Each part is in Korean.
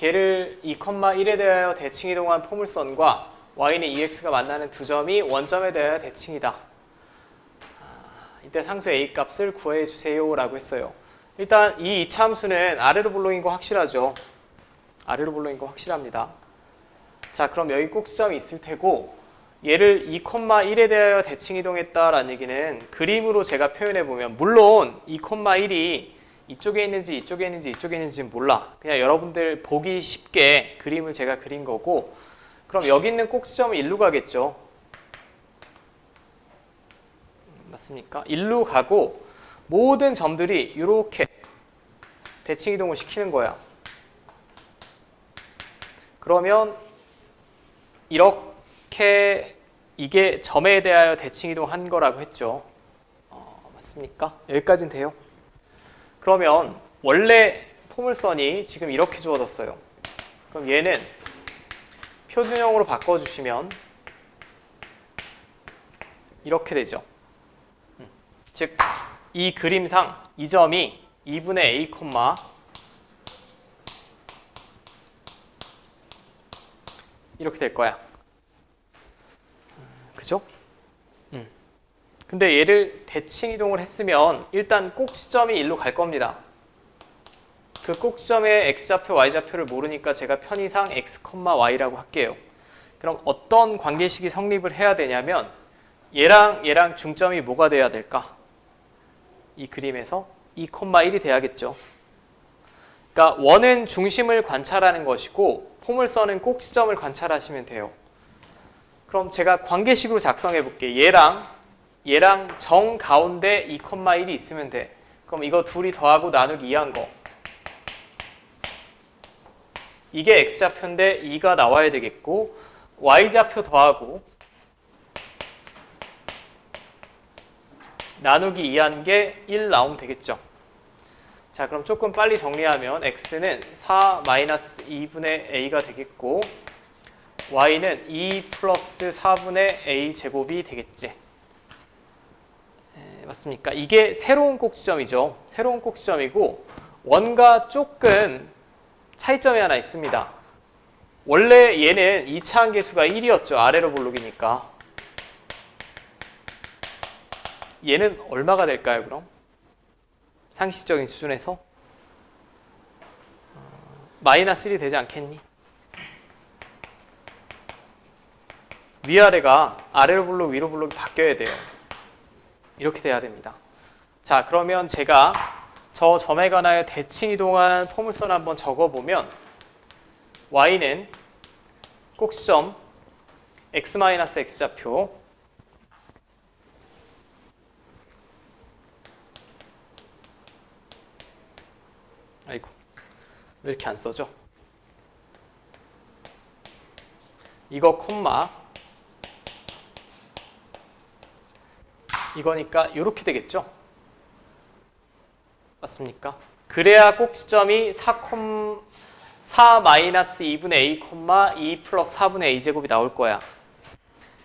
걔를 2,1에 대하여 대칭 이동한 포물선과 y는 2x가 만나는 두 점이 원점에 대하여 대칭이다. 아, 이때 상수 a 값을 구해 주세요 라고 했어요. 일단 이 이차함수는 아래로 볼록인 거 확실하죠. 아래로 볼록인 거 확실합니다. 자, 그럼 여기 꼭지점이 있을 테고 얘를 2,1에 대하여 대칭 이동했다라는 얘기는 그림으로 제가 표현해 보면 물론 2,1이 이쪽에 있는지 이쪽에 있는지 이쪽에 있는지는 몰라. 그냥 여러분들 보기 쉽게 그림을 제가 그린 거고 그럼 여기 있는 꼭지점은 일로 가겠죠. 맞습니까? 일로 가고 모든 점들이 이렇게 대칭 이동을 시키는 거야. 그러면 이렇게 이게 점에 대하여 대칭 이동한 거라고 했죠. 어, 맞습니까? 여기까지는 돼요. 그러면 원래 포물선이 지금 이렇게 주어졌어요. 그럼 얘는 표준형으로 바꿔주시면 이렇게 되죠. 음. 즉, 이 그림상 이 점이 2분의 a, 이렇게 될 거야. 그죠? 음. 근데 얘를 대칭 이동을 했으면 일단 꼭지점이 일로 갈 겁니다. 그 꼭지점의 x좌표, y좌표를 모르니까 제가 편의상 x, y라고 할게요. 그럼 어떤 관계식이 성립을 해야 되냐면 얘랑 얘랑 중점이 뭐가 돼야 될까? 이 그림에서 2,1이 돼야겠죠. 그러니까 원은 중심을 관찰하는 것이고 포물선은 꼭지점을 관찰하시면 돼요. 그럼 제가 관계식으로 작성해 볼게요. 얘랑 얘랑 정 가운데 2,1이 있으면 돼. 그럼 이거 둘이 더하고 나누기 2한 거. 이게 x좌표인데 2가 나와야 되겠고 y좌표 더하고 나누기 2한 게 1 나오면 되겠죠. 자, 그럼 조금 빨리 정리하면 x는 4 마이너스 2분의 a가 되겠고 y는 2 플러스 4분의 a 제곱이 되겠지. 에, 맞습니까? 이게 새로운 꼭지점이죠. 새로운 꼭지점이고 원과 조금 차이점이 하나 있습니다. 원래 얘는 2차 한계수가 1이었죠. 아래로 볼록이니까. 얘는 얼마가 될까요, 그럼? 상식적인 수준에서? 어, 마이너스 1이 되지 않겠니? 위아래가 아래로 블록, 위로 블록이 바뀌어야 돼요. 이렇게 돼야 됩니다. 자, 그러면 제가 저 점에 관하여 대칭 이동한 포물선 한번 적어보면 y는 꼭지점 x-x좌표 아이고 왜 이렇게 안 써져? 이거 콤마 이거니까 이렇게 되겠죠? 맞습니까? 그래야 꼭지점이 4, 4 마이너스 2분의 a, 2 플러스 4분의 a 제곱이 나올 거야.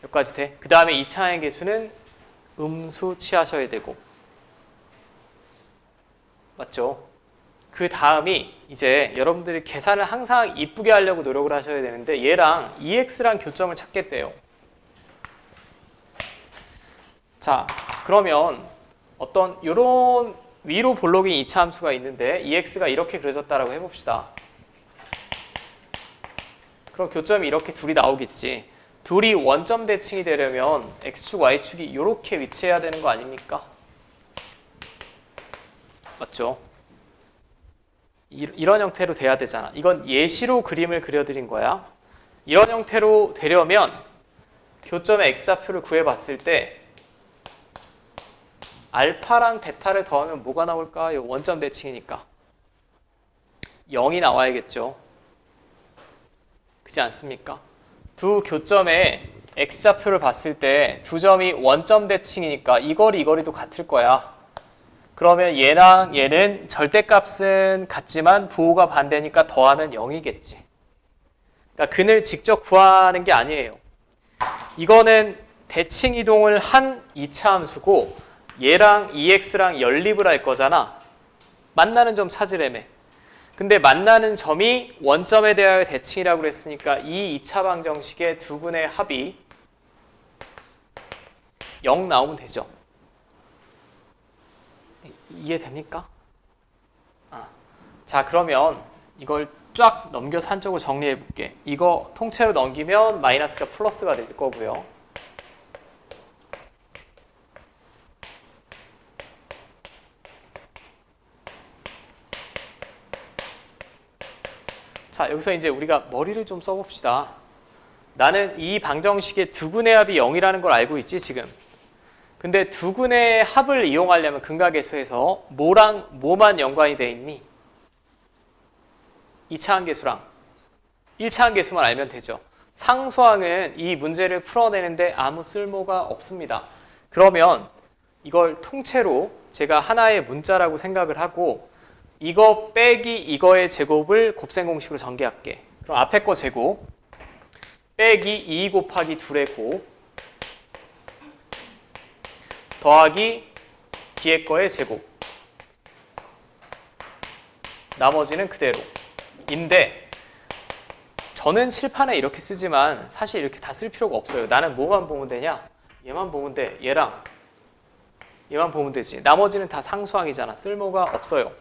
여기까지 돼. 그 다음에 2차의 개수는 음수 취하셔야 되고. 맞죠? 그 다음이 이제 여러분들이 계산을 항상 이쁘게 하려고 노력을 하셔야 되는데 얘랑 EX랑 교점을 찾겠대요. 자, 그러면 어떤 요런 위로 볼록인 2차 함수가 있는데 EX가 이렇게 그려졌다라고 해봅시다. 그럼 교점이 이렇게 둘이 나오겠지. 둘이 원점 대칭이 되려면 X축, Y축이 이렇게 위치해야 되는 거 아닙니까? 맞죠? 이- 이런 형태로 돼야 되잖아. 이건 예시로 그림을 그려드린 거야. 이런 형태로 되려면 교점의 X좌표를 구해봤을 때 알파랑 베타를 더하면 뭐가 나올까요? 원점 대칭이니까 0이 나와야겠죠. 그렇지 않습니까? 두 교점의 x좌표를 봤을 때 두 점이 원점 대칭이니까 이 거리 이 거리도 같을 거야. 그러면 얘랑 얘는 절대값은 같지만 부호가 반대니까 더하면 0이겠지. 그러니까 근을 직접 구하는 게 아니에요. 이거는 대칭 이동을 한 2차 함수고 얘랑 EX랑 연립을 할 거잖아. 만나는 점 찾으래매. 근데 만나는 점이 원점에 대하여 대칭이라고 그랬으니까 이 2차 방정식의 두 분의 합이 0 나오면 되죠. 이해됩니까? 아, 자 그러면 이걸 쫙 넘겨서 한쪽으로 정리해 볼게. 이거 통째로 넘기면 마이너스가 플러스가 될 거고요. 자 여기서 이제 우리가 머리를 좀 써봅시다. 나는 이 방정식의 두근의 합이 0이라는 걸 알고 있지 지금. 근데 두근의 합을 이용하려면 근각계수에서 뭐랑 뭐만 연관이 돼 있니? 2차 함계수랑 1차 함계수만 알면 되죠. 상수항은 이 문제를 풀어내는데 아무 쓸모가 없습니다. 그러면 이걸 통째로 제가 하나의 문자라고 생각을 하고 이거 빼기 이거의 제곱을 곱셈 공식으로 전개할게. 그럼 앞에 거 제곱 빼기 2 곱하기 2의 곱 더하기 뒤에 거의 제곱. 나머지는 그대로. 인데 저는 칠판에 이렇게 쓰지만 사실 이렇게 다 쓸 필요가 없어요. 나는 뭐만 보면 되냐? 얘만 보면 돼. 얘랑 얘만 보면 되지. 나머지는 다 상수항이잖아. 쓸모가 없어요.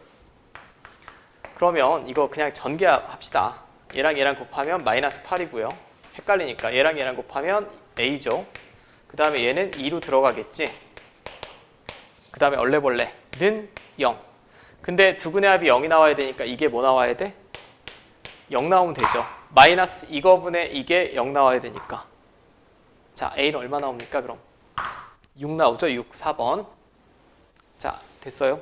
그러면 이거 그냥 전개합시다. 얘랑 얘랑 곱하면 마이너스 8이고요. 헷갈리니까 얘랑 얘랑 곱하면 a죠. 그 다음에 얘는 2로 들어가겠지. 그 다음에 얼레벌레는 0. 근데 두근의 합이 0이 나와야 되니까 이게 뭐 나와야 돼? 0 나오면 되죠. 마이너스 이거분의 이게 0 나와야 되니까. 자, A는 얼마 나옵니까, 그럼? 6 나오죠? 6, 4번. 자, 됐어요?